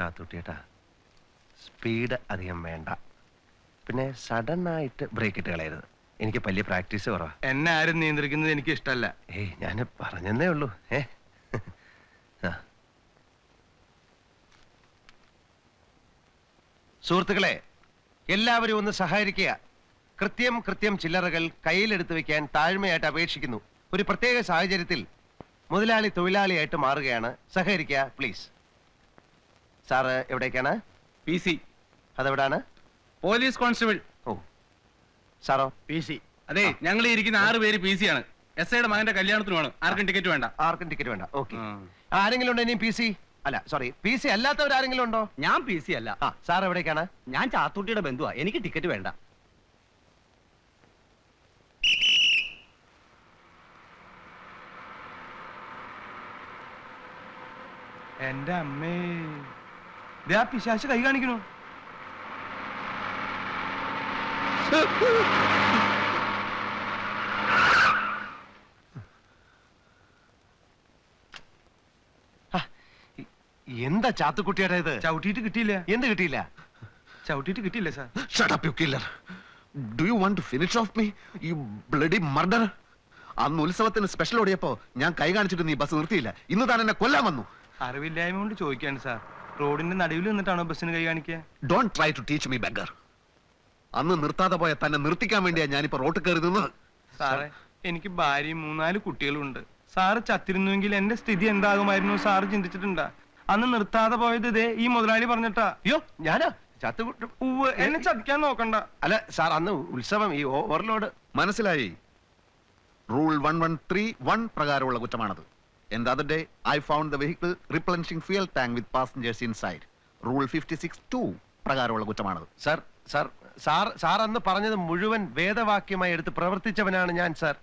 ചാത്തുട്ടിയേട്ടാ. Speed അധികം വേണ്ട. പിന്നെ സഡൻ ആയിട്ട് ബ്രേക്ക് ഇട്ട് കളയരുത്. എനിക്ക് വലിയ പ്രാക്ടീസ് കുറവാ. എന്നെ ആരും നിയന്ത്രിക്കുന്നത് എനിക്ക് ഇഷ്ടമല്ല ഏയ് ഞാൻ പറഞ്ഞതേ ഉള്ളൂ. ഏ? സുഹൃത്തുക്കളെ എല്ലാവരും ഒന്ന് സഹായിക്കുക കൃത്യം കൃത്യം ചില്ലറകൾ കയ്യിലെടുത്ത് വെക്കാൻ താഴ്മയായിട്ട് അപേക്ഷിക്കുന്നു. ഒരു പ്രത്യേക സാഹചര്യത്തിൽ മുതലാളി തൊഴിലാളിയായിട്ട് മാറുകയാണ്. സഹകരിക്കുക പ്ലീസ്. സാറ് എവിടേക്കാണ്? P C അതെവിടാണ്? Police constable. ഓ. സാറോ? പി സി അതെ ഞങ്ങൾ ഇരിക്കുന്ന ആറ് പേര് പി സി ആണ്. എസ് ഐയുടെ മകന്റെ കല്യാണത്തിന് വേണം ആർക്കും ടിക്കറ്റ് വേണ്ട. ആർക്കും ടിക്കറ്റ് വേണ്ട. ഓക്കെ. ആരെങ്കിലും ഉണ്ടോ ഇനിയും പി സി അല്ല സോറി പി സി അല്ലാത്തവർ ആരെങ്കിലും ഉണ്ടോ? ഞാൻ പി സി അല്ല. ആ സാർ എവിടേക്കാണ്? ഞാൻ ചാത്തൂട്ടിയുടെ ബന്ധുവാ. എനിക്ക് ടിക്കറ്റ് വേണ്ട. എന്റെ അമ്മേ. ആ പിശാശ് കൈ കാണിക്കണു. എന്താ ചാത്തുക്കുട്ടിയുടെ ഇത്? ചവിട്ടിയിട്ട് കിട്ടിയില്ല. എന്ത് കിട്ടിയില്ല? ചവിട്ടിയിട്ട് കിട്ടിയില്ല sir. Shut up you killer do you want to finish off me you bloody murder അന്ന് ഉത്സവത്തിന് സ്പെഷ്യൽ ഓടിയപ്പോ ഞാൻ കൈ കാണിച്ചിട്ട് നീ ബസ് നിർത്തിയില്ല. ഇന്ന് താൻ എന്നെ കൊല്ലാൻ വന്നു. അറിവില്ലായ്മ കൊണ്ട് ചോദിക്കാണ് സാർ. റോഡിന്റെ നടുവിൽ നിന്നിട്ടാണോ ബസ്സിന് കൈ കാണിക്കുക don't try to teach me beggar അന്ന് നിർത്താതെ പോയ തന്നെ നിർത്തിക്കാൻ വേണ്ടിയാ ഞാനിപ്പോ റോട്ട് കയറി നിന്നത്. സാറേ എനിക്ക് ഭാര്യയും മൂന്നാൽ കുട്ടികളും ഉണ്ട് സാറ് ചത്തിരുന്നുവെങ്കിൽ എന്റെ സ്ഥിതി എന്താകുമായിരുന്നു സാറ് ചിന്തിച്ചിട്ടുണ്ടാ? അന്ന് നിർത്താതെ പോയത് ഇതേ ഈ മുതലാളി പറഞ്ഞിട്ടാ. അയ്യോ ഞാനാ? ഉവ്വ് എന്നെ ചതിക്കാൻ നോക്കണ്ട. അല്ല സാർ അന്ന് ഉത്സവം ഈ ഓവർലോഡ്. മനസ്സിലായി? Rule one one three one പ്രകാരമുള്ള കുറ്റമാണത്. And the other day, I found the vehicle replenishing fuel tank with passengers inside. Six two പ്രകാരമുള്ള കുറ്റമാണത്. സാർ സാർ സാർ സാർ അന്ന് പറഞ്ഞത് മുഴുവൻ വേദവാക്യമായി എടുത്ത് പ്രവർത്തിച്ചവനാണ് ഞാൻ സാർ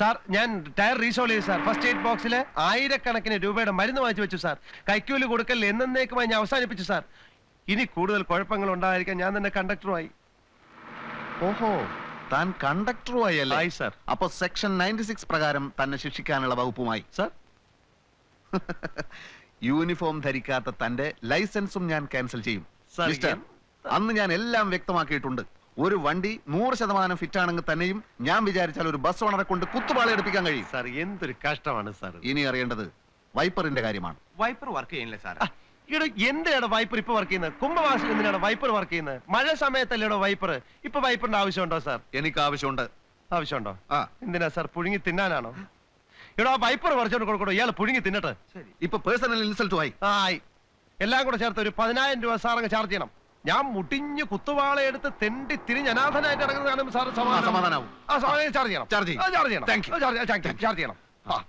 സാർ ഞാൻ ടയർ റീസോൾ ചെയ്തു സാർ ഫസ്റ്റ് എയ്ഡ് ബോക്സിൽ ആയിരക്കണക്കിന് രൂപയുടെ മരുന്ന് വാങ്ങിച്ചു വെച്ചു സാർ കൈക്കൂലി കൊടുക്കൽ എന്നേക്കുമായി ഞാൻ അവസാനിപ്പിച്ചു സാർ ഇനി കൂടുതൽ കുഴപ്പങ്ങൾ ഉണ്ടായിരിക്കാൻ ഞാൻ തന്നെ കണ്ടക്ടറുമായി ഓഹോ താൻ കണ്ടക്ടറുമായി അല്ലേ സാർ അപ്പോൾ സെക്ഷൻ നയന്റി സിക്സ് പ്രകാരം തന്നെ ശിക്ഷിക്കാനുള്ള വകുപ്പുമായി. സാർ യൂണിഫോം ധരിക്കാത്ത തന്റെ ലൈസൻസും ഞാൻ ക്യാൻസൽ ചെയ്യും. മിസ്റ്റർ, അന്ന് ഞാൻ എല്ലാം വ്യക്തമാക്കിയിട്ടുണ്ട്. ഒരു വണ്ടി നൂറ് ശതമാനം ഫിറ്റ് ആണെങ്കിൽ തന്നെയും ഞാൻ വിചാരിച്ചാൽ ഒരു ബസ് ഓണറെ കൊണ്ട് കുത്തുപാള എടുപ്പിക്കാൻ കഴിയും. സാർ എന്തൊരു കഷ്ടമാണ് സാർ. ഇനി അറിയേണ്ടത് വൈപ്പറിന്റെ കാര്യമാണ്. വൈപ്പർ വർക്ക് ചെയ്യുന്നില്ല സാർ ഇവിടെ എന്തിനാണ് വൈപ്പർ ഇപ്പൊ വർക്ക് ചെയ്യുന്നത് കുംഭവാസം എന്തിനാണ് വൈപ്പർ വർക്ക് ചെയ്യുന്നത് മഴ സമയത്തല്ലേ വൈപ്പർ? ഇപ്പൊ വൈപ്പറിന്റെ ആവശ്യമുണ്ടോ സാർ? എനിക്ക് ആവശ്യമുണ്ട്. ആവശ്യമുണ്ടോ? ആ. എന്തിനാ സാർ പുഴുങ്ങി തിന്നാനാണോ? ഇവിടെ ആ വൈപ്പർ പറിച്ചോണ്ട് കൊടുക്കണോ ഇയാൾ പുഴുങ്ങി തിന്നട്ടെ. ഇപ്പൊ പേഴ്സണൽ ഇൻസൾട്ട് ആയി. ആയി. എല്ലാം കൂടെ ചേർത്ത് ഒരു പതിനായിരം രൂപ സാർ അങ്ങ് ചാർജ് ചെയ്യണം. ഞാൻ മുട്ടിഞ്ഞ് കുത്തുവാള എടുത്ത് തെണ്ടി തിരിഞ്ഞ് അനാഥനായിട്ട് ഇറങ്ങുന്നതാണ് സാർ ആ, സമാധാനമാവും ആ സമാധാനം ചാർജ് ചെയ്യണം. ചാർജ് ചെയ്യും. ചാർജ് ചെയ്യണം. Thank ചാർജ് ചെയ്യണം. ചാർജ് ചെയ്യണം. ആ.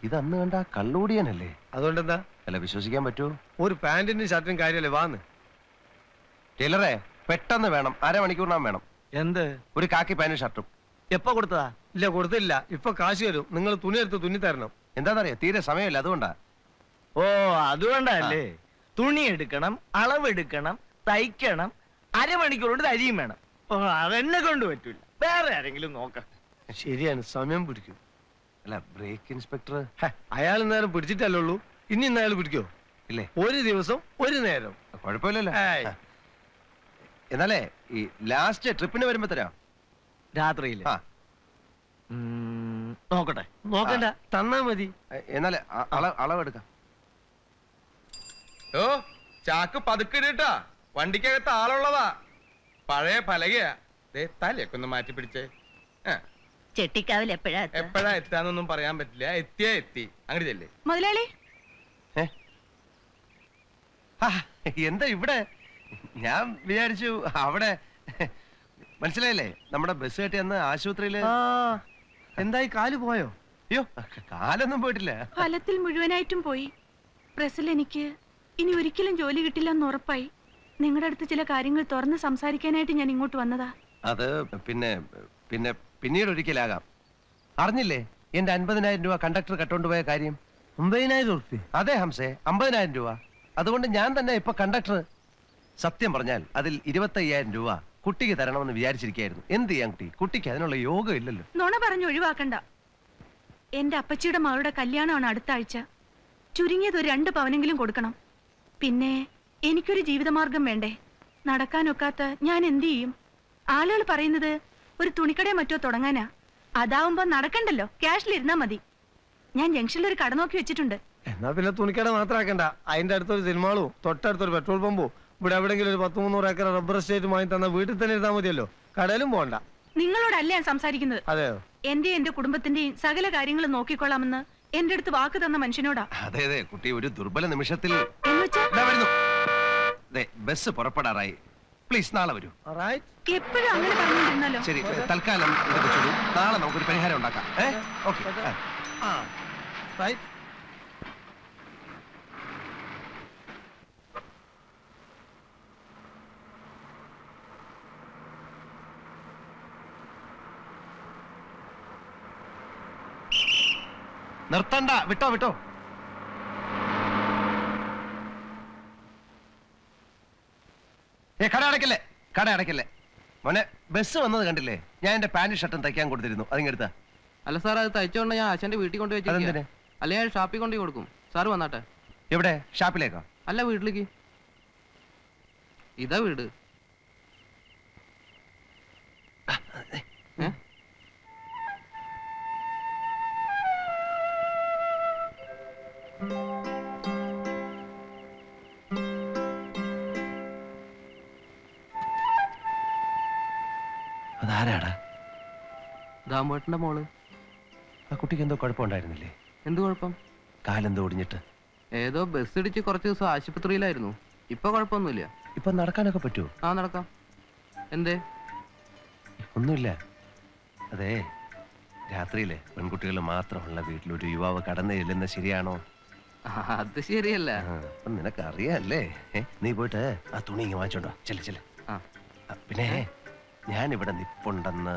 ഇത് അന്ന് കണ്ട കള്ളൂടിയനല്ലേ? അതുകൊണ്ടെന്താ? അല്ല വിശ്വസിക്കാൻ പറ്റൂ ഒരു പാന്റിനും ഷർട്ടിനും കാര്യമല്ലേ വാന്ന്? ടൈലറെ പെട്ടെന്ന് വേണം. അരമണിക്കൂറിനാൻ വേണം. എന്ത്? ഒരു കാക്കി പാനും ഷർട്ടും. എപ്പോ കൊടുത്തതാ? ഇല്ല കൊടുത്തില്ല. ഇപ്പൊ കാശ് വരും നിങ്ങൾ തുണി എടുത്ത് തുന്നി തരണം. എന്താണെന്നറിയോ തീരെ സമയമില്ല അതുകൊണ്ടാ. ഓ അതുകൊണ്ടല്ലേ? തുണി എടുക്കണം അളവെടുക്കണം തയ്ക്കണം അരമണിക്കൂർ കൊണ്ട് തരിയും വേണം. ഓ അതെന്നെ കൊണ്ട് പറ്റൂല. വേറെ ആരെങ്കിലും നോക്കാം. ശരിയാണ് സമയം പിടിക്കും. അല്ല ബ്രേക്ക് ഇൻസ്പെക്ടർ ഹെ, അയാൾ നേരം പിടിച്ചിട്ടല്ലേ ഉള്ളൂ. ഇനി ഇന്ന് അയാൾ പിടിക്കോ? ഇല്ലേ? ഒരു ദിവസം ഒരു നേരം. കുഴപ്പമില്ലല്ലോ. എന്നാലേ ഈ ലാസ്റ്റ് ട്രിപ്പിന് വരുമ്പോ തരാം. രാത്രിയിൽ. ആ. നോക്കട്ടെ. നോക്കണ്ട. തന്നാ മതി. എന്നാലേ അളവെടുക്കാം. ഓ ചാക്ക് പതുക്കിട്ടാ വണ്ടിക്കകത്ത് ആളുള്ളതാ. പഴയ പലകയാ. ദേ തലയൊക്കെ ഒന്ന് മാറ്റി പിടിച്ചേ. ചെട്ടിക്കാവിൽ എപ്പോഴാ എപ്പോഴാ എത്താന്നൊന്നും പറയാൻ പറ്റില്ല. എത്തിയാ എത്തി. അങ്ങനെ ചെല്ലേ. മുതലാളി? എന്താ ഇവിടെ? ഞാൻ വിചാരിച്ചു അവിടെ മനസ്സിലായില്ലേ? നമ്മുടെ ബസ് കെട്ടി അന്ന് ആശുപത്രിയിൽ എന്തായി കാൽ പോയോ? അയ്യോ കാലൊന്നും പോയിട്ടില്ല. ഫലത്തിൽ മുഴുവനായിട്ടും പോയി. പ്രസിൽ എനിക്ക് ഇനി ഒരിക്കലും ജോലി കിട്ടില്ല എന്ന് ഉറപ്പായി. നിങ്ങളുടെ അടുത്ത് ചില കാര്യങ്ങൾ തുറന്ന് സംസാരിക്കാനായിട്ട് ഞാൻ ഇങ്ങോട്ട് വന്നതാ. അത് പിന്നെ പിന്നെ പിന്നീട് ഒരിക്കലാകാം. അറിഞ്ഞില്ലേ എന്റെ അൻപതിനായിരം രൂപ കണ്ടക്ടർ കട്ടോണ്ട് പോയ കാര്യം അതെ ഹംസേ അമ്പതിനായിരം രൂപ. അതുകൊണ്ട് ഞാൻ തന്നെ ഇപ്പൊ കണ്ടക്ടർ സത്യം പറഞ്ഞാൽ അതിൽ ഇരുപത്തയ്യായിരം രൂപ കുട്ടിക്ക് തരണമെന്ന് വിചാരിച്ചിരിക്കായിരുന്നു എന്ത് ചെയ്യാൻ കുട്ടി? കുട്ടിക്ക് അതിനുള്ള യോഗം ഇല്ലല്ലോ. നുണ പറഞ്ഞു ഒഴിവാക്കണ്ട. എന്റെ അപ്പച്ചിയുടെ മകളുടെ കല്യാണമാണ് അടുത്ത ആഴ്ച. ചുരുങ്ങിയത് ഒരു രണ്ട് പവനെങ്കിലും കൊടുക്കണം. പിന്നെ എനിക്കൊരു ജീവിതമാർഗം വേണ്ടേ? നടക്കാനൊക്കാത്ത ഞാൻ എന്ത് ചെയ്യും? ആളുകൾ പറയുന്നത് ഒരു തുണിക്കടയെ മറ്റോ തുടങ്ങാനാ. അതാവുമ്പോ നടക്കണ്ടല്ലോ. ക്യാഷിലിരുന്നാ മതി. ഞാൻ ജംഗ്ഷനിൽ ഒരു കട നോക്കി വെച്ചിട്ടുണ്ട്. എന്നാ പിന്നെ തുണിക്കട മാത്രമാക്കണ്ട അതിന്റെ അടുത്തൊരു സിനിമാളും തൊട്ടടുത്തൊരു പെട്രോൾ പമ്പും ഇവിടെ എവിടെങ്കിലും ഒരു പത്ത് മുന്നൂറ് ഏക്കർ റബ്ബർ എസ്റ്റേറ്റ് വാങ്ങി തന്ന വീട്ടിൽ തന്നെ ഇരുന്നാൽ മതിയല്ലോ. കടയിലും പോകണ്ട നിങ്ങളോടല്ല ഞാൻ സംസാരിക്കുന്നത്? അതെയോ? എന്റെ എന്റെ കുടുംബത്തിന്റെയും സകല കാര്യങ്ങളും നോക്കിക്കൊള്ളാമെന്ന് എന്റെ അടുത്ത് വാക്ക് തന്ന മനുഷ്യനോടാ. അതെ അതെ കുട്ടി ഒരു ദുർബല നിമിഷത്തിൽ ബസ് പുറപ്പെടാറായി. പ്ലീസ് നാളെ വരൂ. എപ്പോഴും അങ്ങനെ പറഞ്ഞിരുന്നല്ലോ ശരി തൽക്കാലം നാളെ നമുക്കൊരു പരിഹാരം ഉണ്ടാക്കാം. ഏ? ഓക്കെ നിർത്തണ്ട. വിട്ടോ വിട്ടോ. ഏ കട അടയ്ക്കല്ലേ? കട അടയ്ക്കല്ലേ. മോനെ ബസ് വന്നത് കണ്ടില്ലേ? ഞാൻ എന്റെ പാന്റ് ഷർട്ടും തയ്ക്കാൻ കൊടുത്തിരുന്നു. അതിങ്ങെടുത്താ. അല്ല സാർ അത് തയ്ച്ചോണ്ട് ഞാൻ അച്ഛന്റെ വീട്ടിൽ കൊണ്ട് അതെന്തിന്? വെച്ചിരിക്കുക അല്ലെ ഞാൻ ഷാപ്പിൽ കൊണ്ടു കൊടുക്കും. സാറ് വന്നാട്ടെ. എവിടെ? ഷാപ്പിലേക്കോ? അല്ല വീട്ടിലേക്ക്. ഇതാ വീട്. അതാരാടാ? ദാമേട്ടന്റെ മോൾ. ആ കുട്ടിക്ക് എന്തോ കുഴപ്പമുണ്ടായിരുന്നില്ലേ? എന്ത് കുഴപ്പം? കാലെന്തോ ഒടിഞ്ഞിട്ട്. ഏതോ ബസ് ഇടിച്ച് കുറച്ച് ദിവസം ആശുപത്രിയിലായിരുന്നു. ഇപ്പൊ കുഴപ്പമൊന്നുമില്ല. ഇപ്പൊ നടക്കാനൊക്കെ പറ്റുമോ ആ നടക്കാം. എന്തേ? ഒന്നുമില്ല. അതെ രാത്രിയിലെ പെൺകുട്ടികൾ മാത്രമുള്ള വീട്ടിൽ ഒരു യുവാവ് കടന്നു ചെല്ലുന്നത് ശരിയാണോ? ആ, അത് ശരിയല്ല. ആ, അപ്പൊ നിനക്ക് ഏ, നീ പോയിട്ട് ആ തുണി ഇങ്ങ് വാങ്ങിച്ചോണ്ടോ ചെല്ല ചെല്ല. ആ പിന്നെ ഞാൻ ഇവിടെ നിപ്പുണ്ടെന്ന്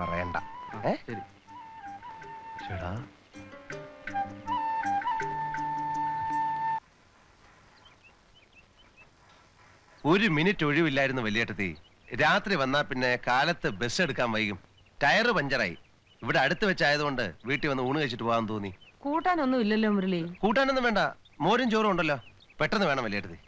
പറയണ്ട. ആ, ഏ? ശരി. ചേടാ ഒരു മിനിറ്റ് ഒഴിവില്ലായിരുന്നു വലിയേട്ടത്തി. രാത്രി വന്നാ പിന്നെ കാലത്ത് ബസ് എടുക്കാൻ വൈകും. ടയർ പഞ്ചറായി. ഇവിടെ അടുത്ത് വെച്ചായതുകൊണ്ട് വീട്ടിൽ വന്ന് ഊണ് കഴിച്ചിട്ട് പോകാൻ തോന്നി. കൂട്ടാനൊന്നും ഇല്ലല്ലോ മുരളി. കൂട്ടാനൊന്നും വേണ്ട. മോരും ചോറും ഉണ്ടല്ലോ. പെട്ടെന്ന് വേണം വലിയേട്ടത്തി.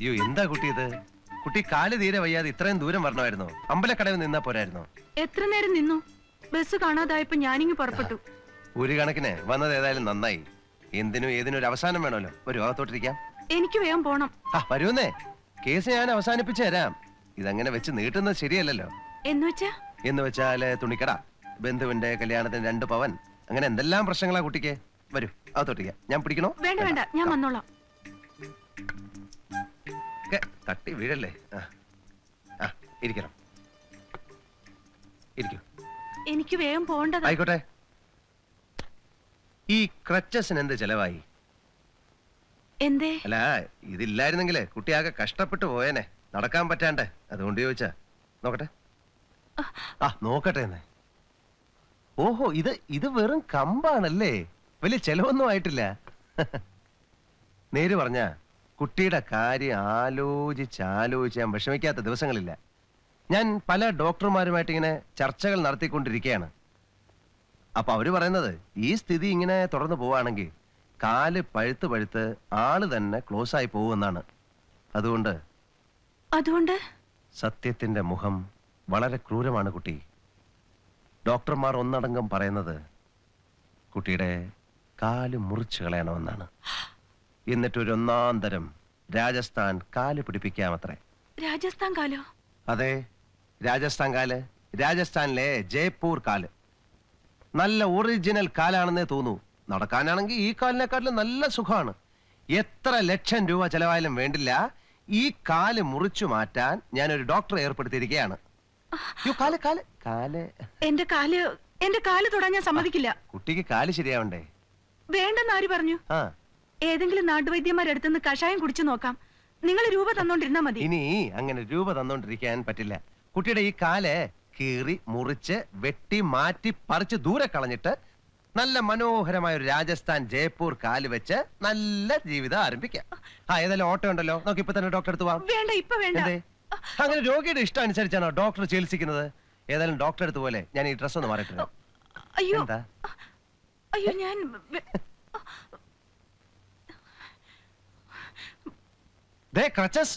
അയ്യോ എന്താ കുട്ടി ഇത്? കുട്ടി കാൽ തീരെ വയ്യാതെ ഇത്രയും ദൂരം വരണമായിരുന്നു. അമ്പലക്കടവിൽ നിന്നാ പോരായിരുന്നു. എത്ര നേരം നിന്നു? ബസ് കാണാതായപ്പോ ഞാനിങ്ങ് പുറപ്പെട്ടു. ഒരു കണക്കിന് വന്നത് ഏതായാലും നന്നായി. എന്തിനും ഏതിനും ഒരു അവസാനം വേണമല്ലോ. ഒരു ഓർത്തോട്ടിരിക്കാം എനിക്ക് വേഗം പോണം. ആ വരുന്നേ. കേസ് ഞാൻ അവസാനിപ്പിച്ചു തരാം. ഇതങ്ങനെ വെച്ച് നീട്ടുന്നത് ശരിയല്ലല്ലോ. എന്നുവെച്ചാ എന്ന് വെച്ചാൽ തുണിക്കട ബന്ധുവിന്റെ കല്യാണത്തിന് രണ്ട് പവൻ. അങ്ങനെ എന്തെല്ലാം പ്രശ്നങ്ങളാ കുട്ടിക്ക്? വരൂ അകത്തോട്ടിരിക്കാം. ഞാൻ പിടിക്കണോ? വേണ്ട വേണ്ട. ഞാൻ വന്നോളാം. തട്ടി വീഴല്ലേ? ആ. ആ ഇരിക്കണം. ഇരിക്കൂ. എനിക്ക് വേഗം പോകേണ്ടത്. ആയിക്കോട്ടെ. ഈ ക്രച്ചസിന് എന്ത് ചെലവായി? എന്തേ? അല്ല ഇതില്ലായിരുന്നെങ്കിലേ ആകെ കഷ്ടപ്പെട്ടു പോയേനെ. നടക്കാൻ പറ്റാണ്ട്. അതുകൊണ്ട് ചോദിച്ചാ. നോക്കട്ടെ. ആ നോക്കട്ടെ എന്ന്. ഓഹോ ഇത് ഇത് വെറും കമ്പാണല്ലേ? വലിയ ചെലവൊന്നും ആയിട്ടില്ല. നേര് പറഞ്ഞ കുട്ടിയുടെ കാര്യം ആലോചിച്ച് ആലോചിച്ച് ഞാൻ വിഷമിക്കാത്ത ദിവസങ്ങളില്ല. ഞാൻ പല ഡോക്ടർമാരുമായിട്ട് ഇങ്ങനെ ചർച്ചകൾ നടത്തിക്കൊണ്ടിരിക്കുകയാണ് അപ്പൊ അവർ പറയുന്നത് ഈ സ്ഥിതി ഇങ്ങനെ തുടർന്ന് പോവാണെങ്കിൽ കാൽ പഴുത്ത് പഴുത്ത് ആൾ തന്നെ ക്ലോസ് ആയി പോവുമെന്നാണ് അതുകൊണ്ട് അതുകൊണ്ട്? സത്യത്തിന്റെ മുഖം വളരെ ക്രൂരമാണ് കുട്ടി. ഡോക്ടർമാർ ഒന്നടങ്കം പറയുന്നത് കുട്ടിയുടെ കാൽ മുറിച്ചു കളയണമെന്നാണ്. എന്നിട്ടൊരു ഒന്നാം തരം രാജസ്ഥാൻ കാൽ പിടിപ്പിക്കാമത്രേ. രാജസ്ഥാൻ കാലോ? അതെ രാജസ്ഥാൻ കാൽ. രാജസ്ഥാനിലെ ജയ്പൂർ കാൽ. നല്ല ഒറിജിനൽ കാലാണെന്നേ തോന്നൂ. നടക്കാനാണെങ്കിൽ ഈ കാലിനെക്കാട്ടിലും നല്ല സുഖമാണ്. എത്ര ലക്ഷം രൂപ ചെലവായാലും വേണ്ടില്ല. ഈ കാൽ മുറിച്ചു മാറ്റാൻ ഞാൻ ഒരു ഡോക്ടറെ ഏർപ്പെടുത്തിയിരിക്കുകയാണ്. യ്യോ, കാൽ കാൽ കാൽ. എന്റെ കാൽ എന്റെ കാൽ തൊടാൻ ഞാൻ സമ്മതിക്കില്ല. കുട്ടിക്ക് കാൽ ശരിയാവണ്ടേ? വേണ്ടെന്ന് ആര് പറഞ്ഞു? ആ. ഏതെങ്കിലും നാട്ടുവൈദ്യന്മാരടുത്തുനിന്ന് കഷായം കുടിച്ചു നോക്കാം. നിങ്ങൾ രൂപ തന്നോണ്ടിരുന്നാ മതി. ഇനി അങ്ങനെ രൂപ തന്നോണ്ടിരിക്കാൻ പറ്റില്ല. കുട്ടിയുടെ ഈ കാൽ കീറി മുറിച്ച് വെട്ടി മാറ്റി പറിച്ച് ദൂരെ കളഞ്ഞിട്ട് നല്ല മനോഹരമായ ഒരു രാജസ്ഥാൻ ജയ്പൂർ കാൽ വെച്ച് നല്ല ജീവിതം ആരംഭിക്കാം. ആ ഏതായാലും ഓട്ടോ ഉണ്ടല്ലോ. നമുക്ക് ഇപ്പൊ തന്നെ ഡോക്ടർ അടുത്ത് പോവാം വേണ്ട ഇപ്പൊ വേണ്ട. എന്തേ? അങ്ങനെ രോഗിയുടെ ഇഷ്ടം അനുസരിച്ചാണോ ഡോക്ടർ ചികിത്സിക്കുന്നത്? ഏതായാലും ഡോക്ടർ അടുത്ത് പോലെ ഞാൻ ഈ ഡ്രസ്സ് ഒന്ന് മാറിയിട്ടുണ്ട് അയ്യോ. എന്താ? അയ്യോ ഞാൻ വെ- ദേ ക്രച്ചസ്